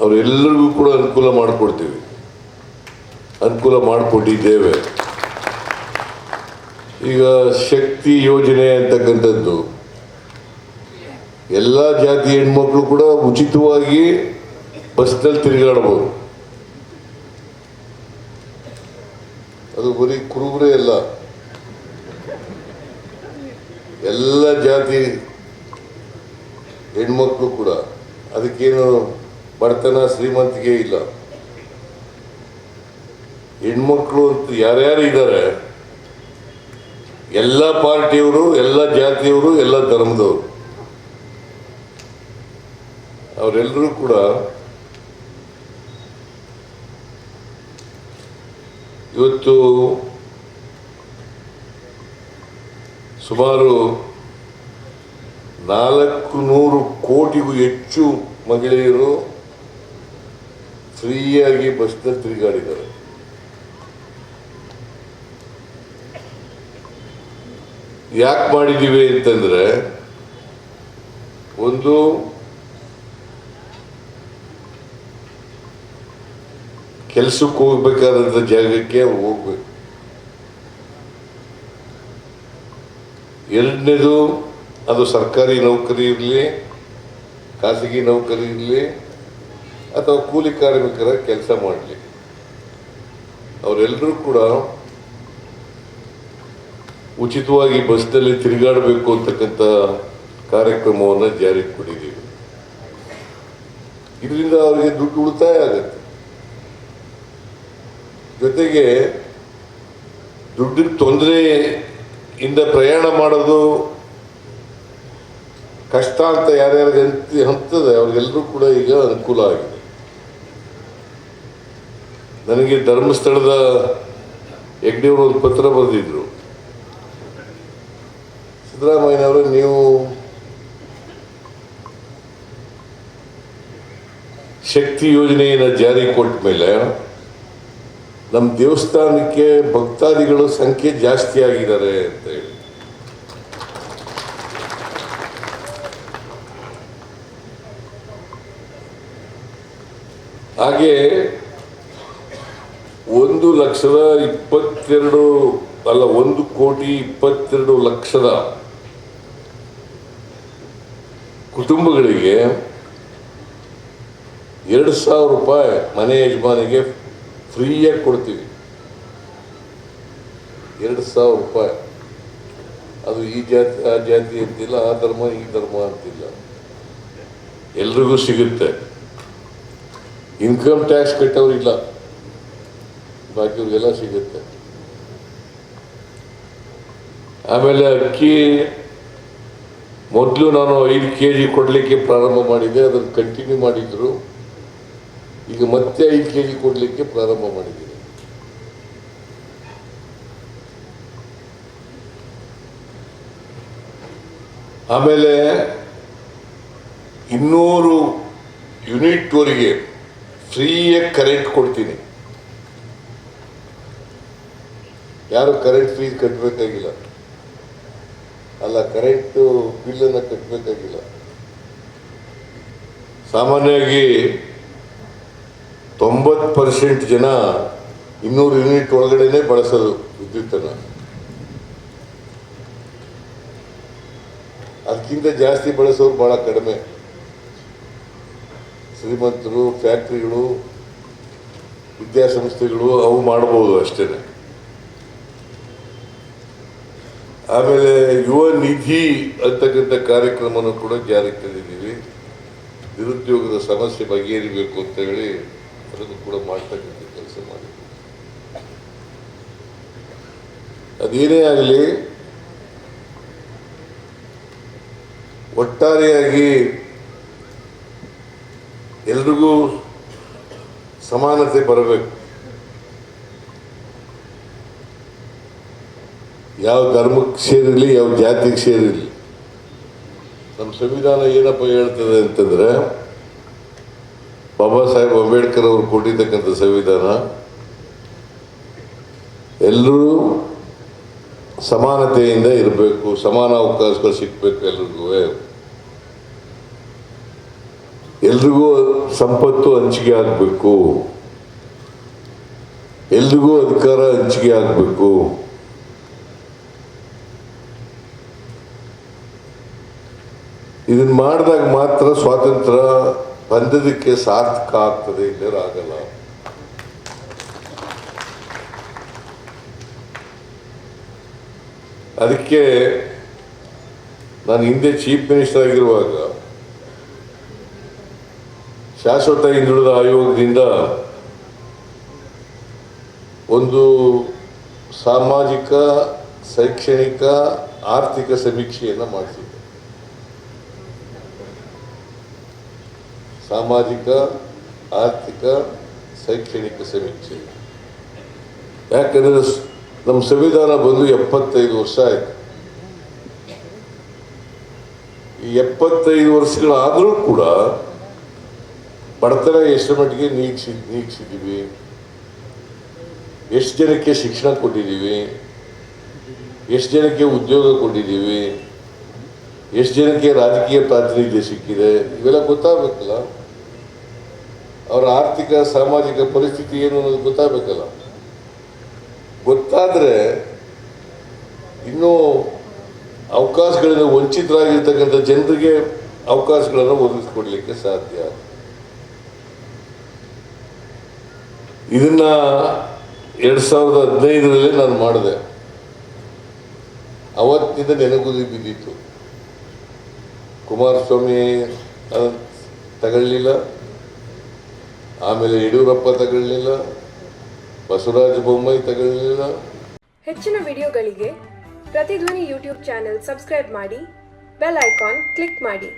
ಅವರೆಲ್ಲರಿಗೂ ಕೂಡ ಅನುಕೂಲ ಮಾಡಿಕೊಡ್ತೀವಿ. ಅನುಕೂಲ ಮಾಡಿಕೊಟ್ಟಿದ್ದೇವೆ ಈಗ ಶಕ್ತಿ ಯೋಜನೆ ಅಂತಕ್ಕಂಥದ್ದು. ಎಲ್ಲ ಜಾತಿ ಹೆಣ್ಮಕ್ಳು ಕೂಡ ಉಚಿತವಾಗಿ ಬಸ್ನಲ್ಲಿ ತಿರುಗಾಡ್ಬೋದು. ಅದು ಬರೀ ಕುರುಬರೇ ಅಲ್ಲ. ಎಲ್ಲ ಜಾತಿ ಹೆಣ್ಮಕ್ಳು ಕೂಡ ಅದಕ್ಕೇನು ಬಡತನ ಶ್ರೀಮಂತಿಗೆ ಇಲ್ಲ. ಹೆಣ್ಮಕ್ಳು ಅಂತ ಯಾರ್ಯಾರು ಇದ್ದಾರೆ, ಎಲ್ಲ ಪಾರ್ಟಿಯವರು, ಎಲ್ಲ ಜಾತಿಯವರು, ಎಲ್ಲ ಧರ್ಮದವರು. ಅವರೆಲ್ಲರೂ ಕೂಡ ಇವತ್ತು ಸುಮಾರು ನಾಲ್ಕು ನೂರು ಕೋಟಿಗೂ ಹೆಚ್ಚು ಮಹಿಳೆಯರು ಫ್ರೀಯಾಗಿ ಬಸ್ನಲ್ಲಿ ತಿರುಗಾಡಿದ್ದಾರೆ. ಯಾಕೆ ಮಾಡಿದ್ದೀವಿ ಅಂತಂದ್ರೆ, ಒಂದು ಕೆಲಸಕ್ಕೆ ಹೋಗ್ಬೇಕಾದಂಥ ಜಾಗಕ್ಕೆ ಹೋಗ್ಬೇಕು. ಎರಡನೇದು, ಅದು ಸರ್ಕಾರಿ ನೌಕರಿ ಇರಲಿ, ಖಾಸಗಿ ನೌಕರಿ ಇರಲಿ ಅಥವಾ ಕೂಲಿ ಕಾರ್ಮಿಕರ ಕೆಲಸ ಮಾಡಲಿ. ಅವರೆಲ್ಲರೂ ಕೂಡ ಉಚಿತವಾಗಿ ಬಸ್ನಲ್ಲಿ ತಿರುಗಾಡಬೇಕು ಅಂತಕ್ಕಂಥ ಕಾರ್ಯಕ್ರಮವನ್ನು ಜಾರಿಗೆ ಕೊಟ್ಟಿದ್ದೀವಿ. ಇದರಿಂದ ಅವರಿಗೆ ದುಡ್ಡು ಉಳಿತಾಯ ಆಗುತ್ತೆ. ಜೊತೆಗೆ ದುಡ್ಡಿನ ತೊಂದರೆ ಇಂದ ಪ್ರಯಾಣ ಮಾಡೋದು ಕಷ್ಟ ಅಂತ ಯಾರ್ಯಾರಿಗೆ ಹಂತದೆ ಅವ್ರಿಗೆಲ್ಲರೂ ಕೂಡ ಈಗ ಅನುಕೂಲ ಆಗಿದೆ. ನನಗೆ ಧರ್ಮಸ್ಥಳದ ಯಜ್ಞವರು ಒಂದು ಪತ್ರ ಬರೆದಿದ್ರು. ಸಿದ್ದರಾಮಯ್ಯನವರು, ನೀವು ಶಕ್ತಿ ಯೋಜನೆಯನ್ನು ಜಾರಿ ಕೊಟ್ಟ ಮೇಲೆ ನಮ್ಮ ದೇವಸ್ಥಾನಕ್ಕೆ ಭಕ್ತಾದಿಗಳು ಸಂಖ್ಯೆ ಜಾಸ್ತಿ ಆಗಿದ್ದಾರೆ ಅಂತ ಹೇಳಿ. ಹಾಗೆ ಒಂದು ಲಕ್ಷದ ಇಪ್ಪತ್ತೆರಡು, ಅಲ್ಲ, ಒಂದು ಕೋಟಿ ಇಪ್ಪತ್ತೆರಡು ಲಕ್ಷದ ಕುಟುಂಬಗಳಿಗೆ ಎರಡು ಸಾವಿರ ರೂಪಾಯಿ ಮನೆ ಯಜಮಾನಿಗೆ ಫ್ರೀಯಾಗಿ ಕೊಡ್ತೀವಿ. ಎರಡು ಸಾವಿರ ರೂಪಾಯಿ. ಅದು ಈ ಜಾತಿ, ಆ ಜಾತಿ ಅಂತಿಲ್ಲ, ಆ ಧರ್ಮ, ಈ ಧರ್ಮ ಅಂತಿಲ್ಲ. ಎಲ್ರಿಗೂ ಸಿಗುತ್ತೆ. Income tax ಕಟ್ಟೋರಿಲ್ಲ. ಬಾಕಿಯವ್ರಿಗೆಲ್ಲ ಸಿಗುತ್ತೆ. ಆಮೇಲೆ ಅಕ್ಕಿ ಮೊದಲು ನಾನು ಐದು ಕೆ ಜಿ ಕೊಡಲಿಕ್ಕೆ ಪ್ರಾರಂಭ ಮಾಡಿದ್ದೆ, ಅದನ್ನು ಕಂಟಿನ್ಯೂ ಮಾಡಿದ್ರು. ಈಗ ಮತ್ತೆ ಐದು ಕೆ ಜಿ ಕೊಡಲಿಕ್ಕೆ ಪ್ರಾರಂಭ ಮಾಡಿದ್ದೀನಿ. ಆಮೇಲೆ ಇನ್ನೂರು ಯೂನಿಟ್ವರೆಗೆ ಫ್ರೀಯಾಗಿ ಕರೆಂಟ್ ಕೊಡ್ತೀನಿ. ಯಾರು ಕರೆಂಟ್ ಫೀಸ್ ಕಟ್ಟಬೇಕಾಗಿಲ್ಲ ಅಲ್ಲ, ಕರೆಂಟು ಬಿಲ್ಲನ್ನು ಕಟ್ಟಬೇಕಾಗಿಲ್ಲ ಸಾಮಾನ್ಯವಾಗಿ ತೊಂಬತ್ತು ಪರ್ಸೆಂಟ್ ಜನ ಇನ್ನೂರು ಯೂನಿಟ್ ಒಳಗಡೆನೆ ಬಳಸೋದು ವಿದ್ಯುತ್ತನ್ನು. ಅದಕ್ಕಿಂತ ಜಾಸ್ತಿ ಬಳಸೋರು ಬಹಳ ಕಡಿಮೆ. ಶ್ರೀಮಂತರು, ಫ್ಯಾಕ್ಟ್ರಿಗಳು, ವಿದ್ಯಾಸಂಸ್ಥೆಗಳು ಅವು ಮಾಡಬಹುದು ಅಷ್ಟೇ ಆಮೇಲೆ ಯುವ ನಿಧಿ ಅಂತಕ್ಕಂಥ ಕಾರ್ಯಕ್ರಮವನ್ನು ಕೂಡ ಜಾರಿಗೆ ತಂದಿದ್ದೀವಿ. ನಿರುದ್ಯೋಗದ ಸಮಸ್ಯೆ ಬಗೆಹರಿಬೇಕು ಅಂತ ಹೇಳಿ ಅದನ್ನು ಕೂಡ ಮಾಡ್ತಕ್ಕಂಥ ಕೆಲಸ ಮಾಡಿದ್ದೀವಿ. ಅದೇನೇ ಆಗಲಿ, ಒಟ್ಟಾರೆಯಾಗಿ ಎಲ್ರಿಗೂ ಸಮಾನತೆ ಬರಬೇಕು. ಯಾವ ಧರ್ಮಕ್ಕೆ ಸೇರಿರಲಿ, ಯಾವ ಜಾತಿಗೆ ಸೇರಿರಲಿ. ನಮ್ಮ ಸಂವಿಧಾನ ಏನಪ್ಪ ಹೇಳ್ತದೆ ಅಂತಂದರೆ, ಬಾಬಾ ಸಾಹೇಬ್ ಅಂಬೇಡ್ಕರ್ ಅವರು ಕೊಟ್ಟಿರ್ತಕ್ಕಂಥ ಸಂವಿಧಾನ, ಎಲ್ಲರೂ ಸಮಾನತೆಯಿಂದ ಇರಬೇಕು, ಸಮಾನ ಅವಕಾಶಗಳು ಸಿಗಬೇಕು ಎಲ್ರಿಗೂ. ಎಲ್ರಿಗೂ ಸಂಪತ್ತು ಹಂಚಿಕೆ ಆಗಬೇಕು. ಎಲ್ರಿಗೂ ಅಧಿಕಾರ ಹಂಚಿಕೆ ಆಗಬೇಕು. ಇದನ್ನ ಮಾಡಿದಾಗ ಮಾತ್ರ ಸ್ವಾತಂತ್ರ್ಯ ಬಂದದಕ್ಕೆ ಸಾರ್ಥಕ ಆಗ್ತದೆ ಇಲ್ಲರ ಆಗಲ್ಲ. ಅದಕ್ಕೆ ನಾನು ಹಿಂದೆ ಚೀಫ್ ಮಿನಿಸ್ಟರ್ ಆಗಿರುವಾಗ ಶಾಶ್ವತ ಹಿಂದುಳಿದ ಆಯೋಗದಿಂದ ಒಂದು ಸಾಮಾಜಿಕ, ಶೈಕ್ಷಣಿಕ, ಆರ್ಥಿಕ ಸಮೀಕ್ಷೆಯನ್ನು ಮಾಡಿಸಿದ್ದೆ ಸಾಮಾಜಿಕ, ಆರ್ಥಿಕ, ಶೈಕ್ಷಣಿಕ ಸಮೀಕ್ಷೆ. ಯಾಕಂದ್ರೆ ನಮ್ಮ ಸಂವಿಧಾನ ಬಂದು ಎಪ್ಪತ್ತೈದು ವರ್ಷ ಆಯಿತು. ಈ ಎಪ್ಪತ್ತೈದು ವರ್ಷಗಳಾದರೂ ಕೂಡ ಬಡತನ ಎಷ್ಟು ಮಟ್ಟಿಗೆ ನೀಗಿಸಿ ನೀಗಿಸಿದ್ದೀವಿ ಎಷ್ಟು ಜನಕ್ಕೆ ಶಿಕ್ಷಣ ಕೊಟ್ಟಿದ್ದೀವಿ ಎಷ್ಟು ಜನಕ್ಕೆ ಉದ್ಯೋಗ ಕೊಟ್ಟಿದ್ದೀವಿ ಎಷ್ಟು ಜನಕ್ಕೆ ರಾಜಕೀಯ ಪ್ರಾತಿನಿಧ್ಯ ಸಿಕ್ಕಿದೆ, ಇವೆಲ್ಲ ಗೊತ್ತಾಗಬೇಕಲ್ಲ. ಅವರ ಆರ್ಥಿಕ, ಸಾಮಾಜಿಕ ಪರಿಸ್ಥಿತಿ ಏನು ಅನ್ನೋದು ಗೊತ್ತಾಗಬೇಕಲ್ಲ. ಗೊತ್ತಾದರೆ ಇನ್ನೂ ಅವಕಾಶಗಳಿಂದ ವಂಚಿತರಾಗಿರ್ತಕ್ಕಂಥ ಜನರಿಗೆ ಅವಕಾಶಗಳನ್ನು ಒದಗಿಸ್ಕೊಡ್ಲಿಕ್ಕೆ ಸಾಧ್ಯ. ಇದನ್ನ ಎರಡ್ ಸಾವಿರದ ಹದಿನೈದರಲ್ಲಿ ನಾನು ಮಾಡಿದೆ. ಅವತ್ತಿಂದ ನೆನಗುದಿ ಬಿದ್ದಿತ್ತು. ಕುಮಾರಸ್ವಾಮಿ ತಗೊಳ್ಳಿಲ್ಲ. ಆಮೇಲೆ ಯಡಿಯೂರಪ್ಪ ತಗೊಳ್ಳಿಲ್ಲ, ಬಸವರಾಜ ಬೊಮ್ಮಾಯಿ ತಗೊಳ್ಳಲಿಲ್ಲ ಹೆಚ್ಚಿನ ವಿಡಿಯೋಗಳಿಗೆ ಪ್ರತಿಧ್ವನಿ ಯೂಟ್ಯೂಬ್ ಚಾನೆಲ್ ಸಬ್ಸ್ಕ್ರೈಬ್ ಮಾಡಿ, ಬೆಲ್ ಐಕಾನ್ ಕ್ಲಿಕ್ ಮಾಡಿ.